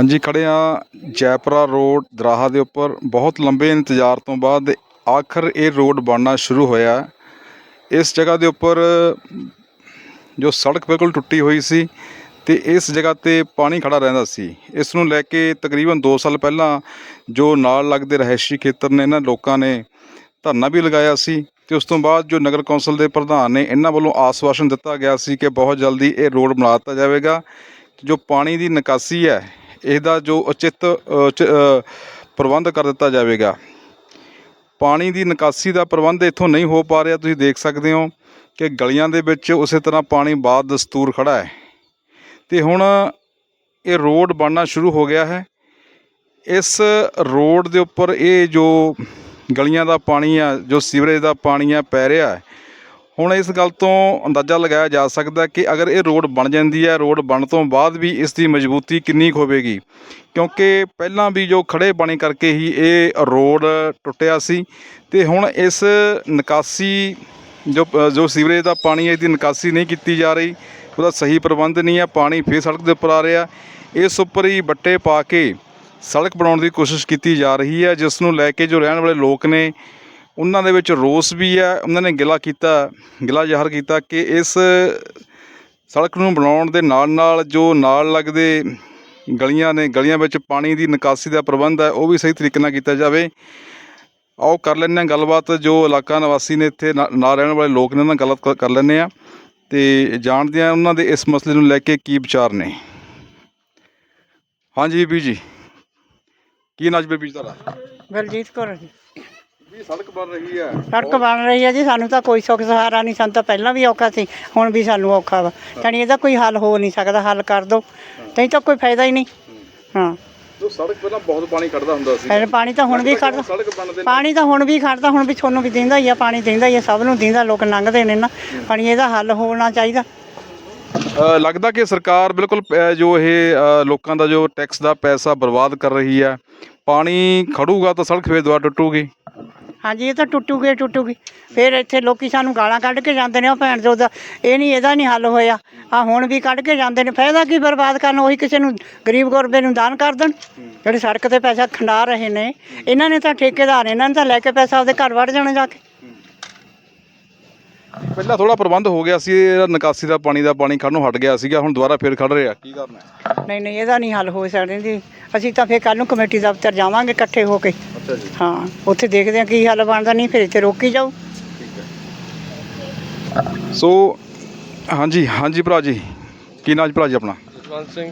ਹਾਂਜੀ ਖੜ੍ਹੇ ਹਾਂ ਜੈਪੁਰਾ ਰੋਡ ਦਰਾਹਾ ਦੇ ਉੱਪਰ। ਬਹੁਤ ਲੰਬੇ ਇੰਤਜ਼ਾਰ ਤੋਂ ਬਾਅਦ ਆਖਰ ਇਹ ਰੋਡ ਬਣਨਾ ਸ਼ੁਰੂ ਹੋਇਆ। ਇਸ ਜਗ੍ਹਾ ਦੇ ਉੱਪਰ ਜੋ ਸੜਕ ਬਿਲਕੁਲ ਟੁੱਟੀ ਹੋਈ ਸੀ ਤੇ ਇਸ ਜਗ੍ਹਾ ਤੇ ਪਾਣੀ ਖੜਾ ਰਹਿੰਦਾ ਸੀ। ਇਸ ਨੂੰ ਲੈ ਕੇ ਤਕਰੀਬਨ 2 ਸਾਲ ਪਹਿਲਾਂ ਜੋ ਨਾਲ ਲੱਗਦੇ ਰਹਿਸ਼ੀ ਖੇਤਰ ਨੇ, ਇਹਨਾਂ ਲੋਕਾਂ ਨੇ ਧਰਨਾ ਵੀ ਲਗਾਇਆ ਸੀ ਤੇ ਉਸ ਤੋਂ ਬਾਅਦ ਜੋ ਨਗਰ ਕੌਂਸਲ ਦੇ ਪ੍ਰਧਾਨ ਨੇ, ਇਹਨਾਂ ਵੱਲੋਂ ਆਸਵਾਸ਼ਨ ਦਿੱਤਾ ਗਿਆ ਸੀ ਕਿ ਬਹੁਤ ਜਲਦੀ ਇਹ ਰੋਡ ਬਣਾ ਦਿੱਤਾ ਜਾਵੇਗਾ। ਜੋ ਪਾਣੀ ਦੀ ਨਿਕਾਸੀ ਹੈ ਇਹਦਾ ਜੋ ਉਚਿਤ ਅ, ਪ੍ਰਬੰਧ ਕਰ ਦਿੱਤਾ ਜਾਵੇਗਾ। ਪਾਣੀ ਦੀ ਨਿਕਾਸੀ ਦਾ ਪ੍ਰਬੰਧ ਇੱਥੋਂ ਨਹੀਂ ਹੋ ਪਾ ਰਿਹਾ। ਤੁਸੀਂ ਦੇਖ ਸਕਦੇ ਹੋ ਕਿ ਗਲੀਆਂ ਦੇ ਵਿੱਚ ਉਸੇ ਤਰ੍ਹਾਂ ਪਾਣੀ ਬਾਦ ਦਸਤੂਰ ਖੜਾ ਹੈ। ਤੇ ਹੁਣ ਇਹ ਰੋਡ ਬਣਨਾ ਸ਼ੁਰੂ ਹੋ ਗਿਆ ਹੈ। ਇਸ ਰੋਡ ਦੇ ਉੱਪਰ ਇਹ ਜੋ ਗਲੀਆਂ ਦਾ ਪਾਣੀ ਆ ਜੋ ਸੀਵਰੇਜ ਦਾ ਪਾਣੀ ਆ ਪੈ ਰਿਹਾ ਹੈ ਹੁਣ ਇਸ ਗੱਲ ਤੋਂ ਅੰਦਾਜ਼ਾ ਲਗਾਇਆ ਜਾ ਸਕਦਾ ਕਿ ਅਗਰ ਇਹ ਰੋਡ ਬਣ ਜਾਂਦੀ ਹੈ, ਰੋਡ ਬਣਨ ਤੋਂ ਬਾਅਦ ਵੀ ਇਸ ਦੀ ਮਜ਼ਬੂਤੀ ਕਿੰਨੀ ਕੁ ਹੋਵੇਗੀ? ਕਿਉਂਕਿ ਪਹਿਲਾਂ ਵੀ ਜੋ ਖੜੇ ਪਾਣੀ ਕਰਕੇ ਹੀ ਇਹ ਰੋਡ ਟੁੱਟਿਆ ਸੀ ਤੇ ਹੁਣ ਇਸ ਨਿਕਾਸੀ ਜੋ ਜੋ ਸੀਵਰੇਜ ਦਾ ਪਾਣੀ ਹੈ, ਇਹਦੀ ਨਿਕਾਸੀ ਨਹੀਂ ਕੀਤੀ ਜਾ ਰਹੀ, ਉਹਦਾ ਸਹੀ ਪ੍ਰਬੰਧ ਨਹੀਂ ਹੈ, ਪਾਣੀ ਫੇਰ ਸੜਕ ਦੇ ਉੱਪਰ ਆ ਰਿਹਾ। ਇਸ ਉੱਪਰ ਹੀ ਬੱਟੇ ਪਾ ਕੇ ਸੜਕ ਬਣਾਉਣ ਦੀ ਕੋਸ਼ਿਸ਼ ਕੀਤੀ ਜਾ ਰਹੀ ਹੈ, ਜਿਸ ਨੂੰ ਲੈ ਕੇ ਜੋ ਰਹਿਣ ਵਾਲੇ ਲੋਕ ਨੇ ਉਹਨਾਂ ਦੇ ਵਿੱਚ ਰੋਸ ਵੀ ਹੈ। ਉਹਨਾਂ ਨੇ ਗਿਲਾ ਕੀਤਾ, ਗਿਲਾ ਜ਼ਾਹਰ ਕੀਤਾ ਕਿ ਇਸ ਸੜਕ ਨੂੰ ਬਣਾਉਣ ਦੇ ਨਾਲ ਨਾਲ ਜੋ ਨਾਲ ਲੱਗਦੇ ਗਲੀਆਂ ਨੇ, ਗਲੀਆਂ ਵਿੱਚ ਪਾਣੀ ਦੀ ਨਿਕਾਸੀ ਦਾ ਪ੍ਰਬੰਧ ਹੈ, ਉਹ ਵੀ ਸਹੀ ਤਰੀਕੇ ਨਾਲ ਕੀਤਾ ਜਾਵੇ। ਆਓ ਕਰ ਲੈਂਦੇ ਹਾਂ ਗੱਲਬਾਤ, ਜੋ ਇਲਾਕਾ ਨਿਵਾਸੀ ਨੇ ਇੱਥੇ ਨਾ- ਨਾਲ ਰਹਿਣ ਵਾਲੇ ਲੋਕ ਨੇ, ਉਹਨਾਂ ਨਾਲ ਗੱਲ ਕਰ ਲੈਂਦੇ ਆ ਤੇ ਜਾਣਦੇ ਆ ਉਹਨਾਂ ਦੇ ਇਸ ਮਸਲੇ ਨੂੰ ਲੈ ਕੇ ਕੀ ਵਿਚਾਰ ਨੇ। ਹਾਂਜੀ ਬੀਬੀ ਜੀ, ਕੀ ਨਾਜ ਬੀਬੀ ਜੀ ਤੁਹਾਡਾ? ਬਲਜੀਤ ਕੌਰ ਜੀ। ਸੜਕ ਬਣ ਰਹੀ ਹੈ। ਸੜਕ ਬਣ ਰਹੀ ਹੈ ਜੀ ਸਾਨੂੰ ਤਾਂ ਕੋਈ ਸੁੱਖ ਸਹਾਰਾ ਨਹੀਂ ਸਾਨੂੰ ਤਾਂ ਪਹਿਲਾਂ ਵੀ ਔਖਾ ਸੀ ਹੁਣ ਵੀ ਸਾਨੂੰ ਔਖਾ ਵਾ। ਜਾਣੀ ਇਹਦਾ ਕੋਈ ਹੱਲ ਹੋ ਨਹੀਂ ਸਕਦਾ ਹੱਲ ਕਰ ਦਿਓ ਨਹੀਂ ਤਾਂ ਕੋਈ ਫਾਇਦਾ ਹੀ ਨਹੀਂ। ਹਾਂ। ਜੋ ਸੜਕ ਪਹਿਲਾਂ ਬਹੁਤ ਪਾਣੀ ਖੜਦਾ ਹੁੰਦਾ ਸੀ। ਫਿਰ ਪਾਣੀ ਤਾਂ ਹੁਣ ਵੀ ਬਣਦੇ ਪਾਣੀ ਤਾਂ ਹੁਣ ਵੀ ਖੜਦਾ ਹੁਣ ਵੀ ਤੁਹਾਨੂੰ ਵੀ ਦਿੰਦਾ ਹੀ ਆ ਪਾਣੀ ਦਿੰਦਾ ਹੀ ਆ ਸਭ ਨੂੰ ਦਿੰਦਾ ਲੋਕ ਲੰਘਦੇ ਨੇ ਨਾ। ਪਾਣੀ ਇਹਦਾ ਹੱਲ ਹੋਣਾ ਚਾਹੀਦਾ। ਲੱਗਦਾ ਕਿ ਸਰਕਾਰ ਬਿਲਕੁਲ ਜੋ ਇਹ ਲੋਕਾਂ ਦਾ ਜੋ ਟੈਕਸ ਦਾ ਪੈਸਾ ਬਰਬਾਦ ਕਰ ਰਹੀ ਹੈ ਪਾਣੀ ਖੜੂਗਾ ਤਾਂ ਸੜਕ ਫੇਰ ਦੁਬਾਰਾ ਟੁੱਟੂਗੀ। ਹਾਂਜੀ ਇਹ ਤਾਂ ਟੁੱਟੂਗੀ ਟੁੱਟੂਗੀ। ਫਿਰ ਇੱਥੇ ਲੋਕੀ ਸਾਨੂੰ ਗਾਲਾਂ ਕੱਢ ਕੇ ਜਾਂਦੇ ਨੇ ਉਹ ਭੈਣ ਚੋਦ ਦਾ ਇਹ ਨਹੀਂ ਇਹਦਾ ਨਹੀਂ ਹੱਲ ਹੋਇਆ। ਆ ਹੁਣ ਵੀ ਕੱਢ ਕੇ ਜਾਂਦੇ ਨੇ ਫਾਇਦਾ ਕੀ ਬਰਬਾਦ ਕਰਨ ਉਹੀ ਕਿਸੇ ਨੂੰ ਗਰੀਬ ਗੁਰਬੇ ਨੂੰ ਦਾਨ ਕਰ ਦੇਣ ਜਿਹੜੇ ਸੜਕ ਤੇ ਪੈਸਾ ਖੰਡਾ ਰਹੇ ਨੇ। ਇਹਨਾਂ ਨੇ ਤਾਂ ਠੇਕੇਦਾਰ ਇਹਨਾਂ ਨੇ ਤਾਂ ਲੈ ਕੇ ਪੈਸਾ ਆਪਦੇ ਘਰ ਵੜ ਜਾਣਾ ਜਾ ਕੇ। ਪਹਿਲਾਂ ਥੋੜਾ ਪ੍ਰਬੰਧ ਹੋ ਗਿਆ ਸੀ ਇਹਦਾ ਨਿਕਾਸੀ ਦਾ ਪਾਣੀ ਦਾ ਪਾਣੀ ਖੜਨੋਂ ਹਟ ਗਿਆ ਸੀਗਾ ਹੁਣ ਦੁਬਾਰਾ ਫੇਰ ਖੜ ਰਿਹਾ ਕੀ ਕਰਨਾ ਨਹੀਂ ਨਹੀਂ ਇਹਦਾ ਨਹੀਂ ਹੱਲ ਹੋ ਸਕਦਾ ਜੀ। ਅਸੀਂ ਤਾਂ ਫਿਰ ਕੱਲ ਨੂੰ ਕਮੇਟੀ ਦਫ਼ਤਰ ਜਾਵਾਂਗੇ ਇਕੱਠੇ ਹੋ ਕੇ। ਅੱਛਾ ਜੀ। ਹਾਂ ਉੱਥੇ ਦੇਖਦੇ ਹਾਂ ਕੀ ਹੱਲ ਬਣਦਾ ਨਹੀਂ ਫਿਰ ਇੱਥੇ ਰੋਕੀ ਜਾਊ ਸੋ ਹਾਂਜੀ ਹਾਂਜੀ ਭਰਾ ਜੀ ਕੀ ਨਾਮ ਜੀ ਭਰਾ ਜੀ ਆਪਣਾ? ਜਸਵੰਤ ਸਿੰਘ।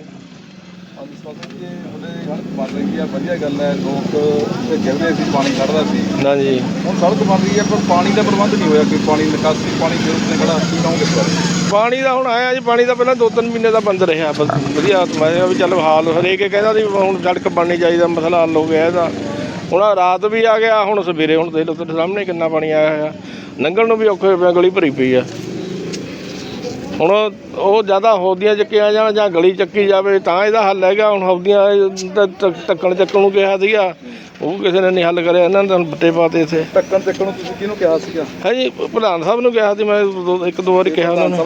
ਹਾਂਜੀ ਸਵਾਗਤ ਜੀ ਉਹਦੇ ਸੜਕ ਬਣ ਰਹੀ ਹੈ ਵਧੀਆ ਗੱਲ ਹੈ ਲੋਕ ਤੇ ਕਹਿੰਦੇ ਸੀ ਪਾਣੀ ਖੜਦਾ ਸੀ। ਨਾ ਜੀ। ਹੁਣ ਸੜਕ ਬਣ ਰਹੀ ਹੈ ਪਰ ਪਾਣੀ ਦਾ ਪ੍ਰਬੰਧ ਨਹੀਂ ਹੋਇਆ ਕਿ ਪਾਣੀ ਨਿਕਾਸੀ ਪਾਣੀ ਫਿਰ ਉਸਨੇ ਖੜਾ ਕੀ ਕਹੋਗੇ ਇਸ ਬਾਰੇ ਪਾਣੀ ਦਾ ਹੁਣ ਆਇਆ ਜੀ ਪਾਣੀ ਦਾ ਪਹਿਲਾਂ ਦੋ ਤਿੰਨ ਮਹੀਨੇ ਦਾ ਬੰਦ ਰਿਹਾ ਬਸ ਵਧੀਆ ਮੈਂ ਵੀ ਚੱਲ ਹਾਲ ਹਰੇਕ ਇਹ ਕਹਿੰਦਾ ਸੀ ਵੀ ਹੁਣ ਸੜਕ ਬਣਨੀ ਚਾਹੀਦਾ ਮਸਲਾ ਹੱਲ ਹੋ ਗਿਆ ਇਹਦਾ। ਹੁਣ ਆਹ ਰਾਤ ਵੀ ਆ ਗਿਆ ਹੁਣ ਸਵੇਰੇ ਹੁਣ ਦੇਖ ਲਓ ਤੁਹਾਡੇ ਸਾਹਮਣੇ ਕਿੰਨਾ ਪਾਣੀ ਆਇਆ ਹੋਇਆ। ਲੰਘਣ ਨੂੰ ਵੀ ਔਖੇ ਪਏ, ਗਲੀ ਭਰੀ ਪਈ ਆ। ਹੁਣ ਉਹ ਜ਼ਿਆਦਾ ਹੌਦੀਆਂ ਚੱਕੀਆਂ ਜਾਣ ਜਾਂ ਗਲੀ ਚੱਕੀ ਜਾਵੇ ਤਾਂ ਇਹਦਾ ਹੱਲ ਹੈਗਾ। ਹੁਣ ਹੌਦੀਆਂ ਟੱਕਣ ਚੱਕਣ ਨੂੰ ਕਿਹਾ ਸੀਗਾ। ਉਹ ਕਿਸੇ ਨੇ ਨਹੀਂ ਹੱਲ ਕਰਿਆ ਇਹਨਾਂ ਨੇ ਬੱਟੇ ਪਾਤੇ ਇੱਥੇ। ਟੱਕਣ ਟੱਕਣ ਨੂੰ ਤੁਸੀਂ ਕਿਹਨੂੰ ਕਿਹਾ ਸੀਗਾ? ਹਾਂਜੀ ਪ੍ਰਧਾਨ ਸਾਹਿਬ ਨੂੰ ਕਿਹਾ ਸੀ ਮੈਂ ਇੱਕ ਦੋ ਵਾਰੀ ਕਿਹਾ ਉਹਨਾਂ ਨੂੰ।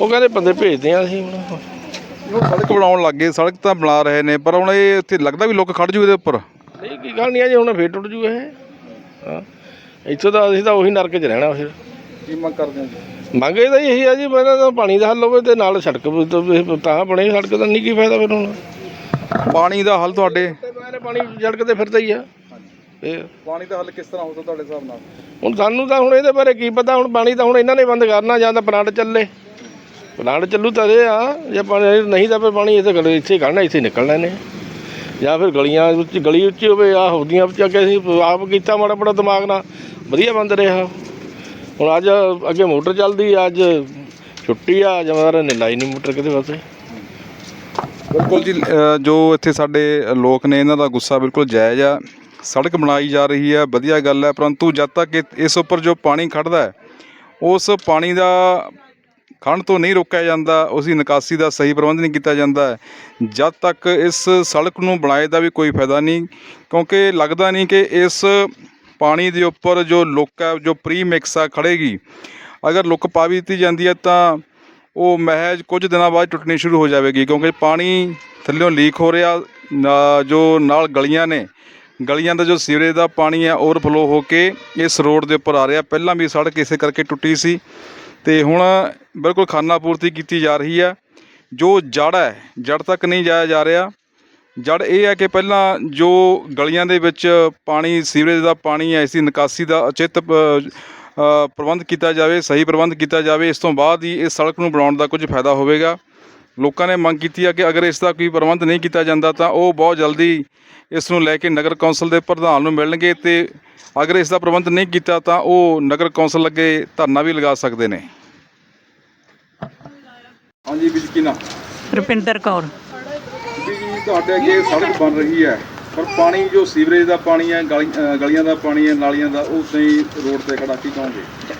ਉਹ ਕਹਿੰਦੇ ਬੰਦੇ ਭੇਜਦੇ ਆ ਅਸੀਂ। ਹੁਣ ਸੜਕ ਬਣਾਉਣ ਲੱਗੇ ਸੜਕ ਤਾਂ ਬਣਾ ਰਹੇ ਨੇ ਪਰ ਹੁਣ ਇਹ ਇੱਥੇ ਲੱਗਦਾ ਵੀ ਲੋਕ ਖੜ ਜੂ ਇਹਦੇ ਉੱਪਰ। ਨਹੀਂ ਕੀ ਗੱਲ ਨਹੀਂ ਆ ਜੀ ਹੁਣ ਫੇਰ ਟੁੱਟ ਜੂ ਇਹ। ਹਾਂ। ਇੱਥੋਂ ਤਾਂ ਅਸੀਂ ਤਾਂ ਉਹੀ ਨਰਕ 'ਚ ਰਹਿਣਾ ਫਿਰ। ਕੀ ਮੰਗ ਕਰਦੇ ਹੋ ਜੀ? ਮੰਗੇ ਤਾਂ ਇਹੀ ਆ ਜੀ ਪਹਿਲਾਂ ਤਾਂ ਪਾਣੀ ਦਾ ਹੱਲ ਹੋਵੇ ਤੇ ਨਾਲ ਸੜਕ ਵੀ ਤਾਂ ਬਣੇ ਸੜਕ ਦਾ ਨਹੀਂ ਕੀ ਫਾਇਦਾ ਫਿਰ ਹੁਣ। ਪਾਣੀ ਦਾ ਹੱਲ ਤੁਹਾਡੇ। ਤੇ ਪਾਣੀ ਸੜਕ ਤੇ ਫਿਰਦਾ ਹੀ ਆ। ਇਹ ਪਾਣੀ ਦਾ ਹੱਲ ਕਿਸ ਤਰ੍ਹਾਂ ਹੋ ਸਕਦਾ ਤੁਹਾਡੇ ਹਿਸਾਬ ਨਾਲ? ਹੁਣ ਸਾਨੂੰ ਤਾਂ ਹੁਣ ਇਹਦੇ ਬਾਰੇ ਕੀ ਪਤਾ ਹੁਣ ਪਾਣੀ ਤਾਂ ਹੁਣ ਇਹਨਾਂ ਨੇ ਬੰਦ ਕਰਨਾ ਜਾਂ ਤਾਂ ਪਲਾਂਟ ਚੱਲੇ। ਪਲਾਂਟ ਚੱਲੂ ਤਾਂ ਇਹ ਆ ਜੇ ਪਾਣੀ ਨਹੀਂ ਤਾਂ ਫਿਰ ਪਾਣੀ ਇੱਥੇ ਗਲੀ ਇੱਥੇ ਕੱਢਣਾ ਇੱਥੇ ਨਿਕਲਣਾ ਨੇ ਜਾਂ ਫਿਰ ਗਲੀਆਂ ਵਿੱਚ ਗਲੀ ਉੱਚੀ ਹੋਵੇ ਆ ਹੁੰਦੀਆਂ ਵਿੱਚ ਅੱਗੇ ਅਸੀਂ ਆਪ ਕੀਤਾ ਮਾੜਾ ਮਾੜਾ ਦਿਮਾਗ ਨਾਲ। ਵਧੀਆ ਬੰਦ ਰਿਹਾ। ਹੁਣ ਅੱਜ ਅੱਗੇ ਮੋਟਰ ਚੱਲਦੀ ਆ, ਅੱਜ ਛੁੱਟੀ ਆ ਜਮਾਦਾਰ ਨੇ ਲਾਈ ਨਹੀਂ ਮੋਟਰ ਕਿਤੇ ਵਾਸਤੇ ਬਿਲਕੁਲ ਜੀ ਜੋ ਇੱਥੇ ਸਾਡੇ ਲੋਕ ਨੇ ਇਹਨਾਂ ਦਾ ਗੁੱਸਾ ਬਿਲਕੁਲ ਜਾਇਜ਼ ਆ। ਸੜਕ ਬਣਾਈ ਜਾ ਰਹੀ ਹੈ ਵਧੀਆ ਗੱਲ ਹੈ ਪਰੰਤੂ ਜਦ ਤੱਕ ਇਸ ਉੱਪਰ ਜੋ ਪਾਣੀ ਖੜਦਾ ਹੈ ਉਸ ਪਾਣੀ ਦਾ ਖੰਡ ਤੋਂ ਨਹੀਂ ਰੋਕਿਆ ਜਾਂਦਾ, ਉਸ ਦੀ ਨਿਕਾਸੀ ਦਾ ਸਹੀ ਪ੍ਰਬੰਧ ਨਹੀਂ ਕੀਤਾ ਜਾਂਦਾ। ਜਦ ਤੱਕ ਇਸ ਸੜਕ ਨੂੰ ਬਣਾਏ ਦਾ ਵੀ ਕੋਈ ਫਾਇਦਾ ਨਹੀਂ, ਕਿਉਂਕਿ ਲੱਗਦਾ ਨਹੀਂ ਕਿ ਇਸ ਪਾਣੀ ਦੇ ਉੱਪਰ ਜੋ ਲੁੱਕ ਹੈ, ਜੋ ਪ੍ਰੀ ਮਿਕਸ ਆ ਖੜੇਗੀ ਅਗਰ ਲੁੱਕ ਪਾ ਵੀ ਦਿੱਤੀ ਜਾਂਦੀ ਹੈ ਤਾਂ ਉਹ ਮਹਿਜ ਕੁਝ ਦਿਨਾਂ ਬਾਅਦ ਟੁੱਟਣੀ ਸ਼ੁਰੂ ਹੋ ਜਾਵੇਗੀ, ਕਿਉਂਕਿ ਪਾਣੀ ਥੱਲਿਓਂ ਲੀਕ ਹੋ ਰਿਹਾ ਜੋ ਨਾਲ ਗਲੀਆਂ ਨੇ, ਗਲੀਆਂ ਦਾ ਜੋ ਸੀਵਰੇਜ ਦਾ ਪਾਣੀ ਹੈ ਓਵਰਫਲੋ ਹੋ ਕੇ ਇਸ ਰੋਡ ਦੇ ਉੱਪਰ ਆ ਰਿਹਾ। ਪਹਿਲਾਂ ਵੀ ਸੜਕ ਇਸੇ ਕਰਕੇ ਟੁੱਟੀ ਸੀ। ਤੇ ਹੁਣ ਬਿਲਕੁਲ ਖਾਨਾ ਪੂਰਤੀ ਕੀਤੀ ਜਾ ਰਹੀ ਹੈ। ਜੋ ਜੜ ਹੈ ਜੜ ਤੱਕ ਨਹੀਂ ਜਾਇਆ ਜਾ ਰਿਹਾ। ਜੜ ਇਹ ਹੈ ਕਿ ਪਹਿਲਾਂ ਜੋ ਗਲੀਆਂ ਦੇ ਵਿੱਚ ਪਾਣੀ, ਸੀਵਰੇਜ ਦਾ ਪਾਣੀ ਹੈ, ਇਸ ਦੀ ਨਿਕਾਸੀ ਦਾ ਉਚਿਤ ਪ੍ਰਬੰਧ ਕੀਤਾ ਜਾਵੇ, ਸਹੀ ਪ੍ਰਬੰਧ ਕੀਤਾ ਜਾਵੇ, ਇਸ ਤੋਂ ਬਾਅਦ ਹੀ ਇਸ ਸੜਕ ਨੂੰ ਬਣਾਉਣ ਦਾ ਕੁਝ ਫਾਇਦਾ ਹੋਵੇਗਾ। ਲੋਕਾਂ ਨੇ ਮੰਗ ਕੀਤੀ ਹੈ ਕਿ ਅਗਰ ਇਸ ਦਾ ਕੋਈ ਪ੍ਰਬੰਧ ਨਹੀਂ ਕੀਤਾ ਜਾਂਦਾ ਤਾਂ ਉਹ ਬਹੁਤ ਜਲਦੀ ਇਸ ਨੂੰ ਲੈ ਕੇ ਨਗਰ ਕੌਂਸਲ ਦੇ ਪ੍ਰਧਾਨ ਨੂੰ ਮਿਲਣਗੇ ਤੇ ਅਗਰ ਇਸ ਦਾ ਪ੍ਰਬੰਧ ਨਹੀਂ ਕੀਤਾ ਤਾਂ ਉਹ ਨਗਰ ਕੌਂਸਲ ਅੱਗੇ ਧਰਨਾ ਵੀ ਲਗਾ ਸਕਦੇ ਨੇ। ਹਾਂਜੀ ਵੀਰ ਕੀ ਨਾ ਰੁਪਿੰਦਰ ਕੌਰ। ਜੀ ਤੁਹਾਡੇ ਅੱਗੇ ਸੜਕ ਬਣ ਰਹੀ ਹੈ ਪਰ ਪਾਣੀ ਜੋ ਸੀਵਰੇਜ ਦਾ ਪਾਣੀ ਹੈ ਗਲੀਆਂ ਦਾ ਪਾਣੀ ਹੈ ਨਾਲੀਆਂ ਦਾ ਉਹ ਸਹੀ ਰੋਡ ਤੇ ਖੜਾ ਕੀ ਕਹੋਗੇ?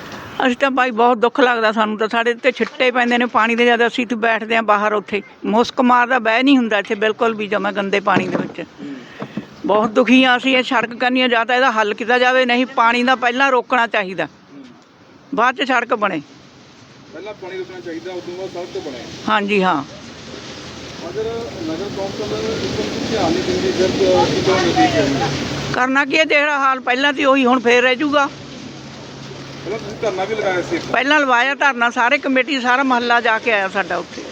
ਅਸੀਂ ਤਾਂ ਭਾਈ ਬਹੁਤ ਦੁੱਖ ਲੱਗਦਾ ਸਾਨੂੰ ਤਾਂ। ਸਾਡੇ ਤੇ ਛਿੱਟੇ ਪੈਂਦੇ ਨੇ ਪਾਣੀ ਦੇ ਜਦ ਅਸੀਂ ਤੇ ਬੈਠਦੇ ਆ ਬਾਹਰ ਉੱਥੇ। ਮੁਸਕ ਮਾਰਦਾ ਬਹਿ ਨਹੀਂ ਹੁੰਦਾ ਇੱਥੇ ਬਿਲਕੁਲ ਵੀ ਜਮਾ ਗੰਦੇ ਪਾਣੀ ਦੇ ਵਿੱਚ। ਬਹੁਤ ਦੁਖੀ ਆ ਅਸੀਂ ਇਹ ਸੜਕ ਕਰਨੀ ਆ ਜਾਂ ਤਾਂ ਇਹਦਾ ਹੱਲ ਕੀਤਾ ਜਾਵੇ ਨਹੀਂ ਪਾਣੀ ਦਾ ਪਹਿਲਾਂ ਰੋਕਣਾ ਚਾਹੀਦਾ। ਬਾਅਦ ਚ ਸੜਕ ਬਣੇ। ਪਹਿਲਾਂ ਪਾਣੀ ਰੁਕਣਾ ਚਾਹੀਦਾ ਉਦੋਂ ਬਾਅਦ ਸੜਕ ਬਣੇ। ਹਾਂਜੀ ਹਾਂ। ਅਗਰ ਨਗਰ ਕੌਂਸਲ ਇਸ ਤੋਂ ਧਿਆਨ ਨਹੀਂ ਦਿੰਦੀ ਫਿਰ ਕੀ ਕਹੋਗੇ ਕੀ ਕਹੋਗੇ ਕਰਨਾ ਕੀ ਹੈ ਜਿਹੜਾ ਹਾਲ ਪਹਿਲਾਂ ਤੇ ਉਹੀ ਹੁਣ ਫੇਰ ਰਹਿ ਜਾਊਗਾ। ਪਹਿਲਾਂ ਤੁਸੀਂ ਧਰਨਾ ਵੀ ਲਗਾਇਆ ਸੀ ਪਹਿਲਾਂ ਲਵਾਇਆ ਧਰਨਾ, ਸਾਰੇ ਕਮੇਟੀ, ਸਾਰਾ ਮਹੱਲਾ ਜਾ ਕੇ ਆਇਆ ਸਾਡਾ ਉੱਥੇ।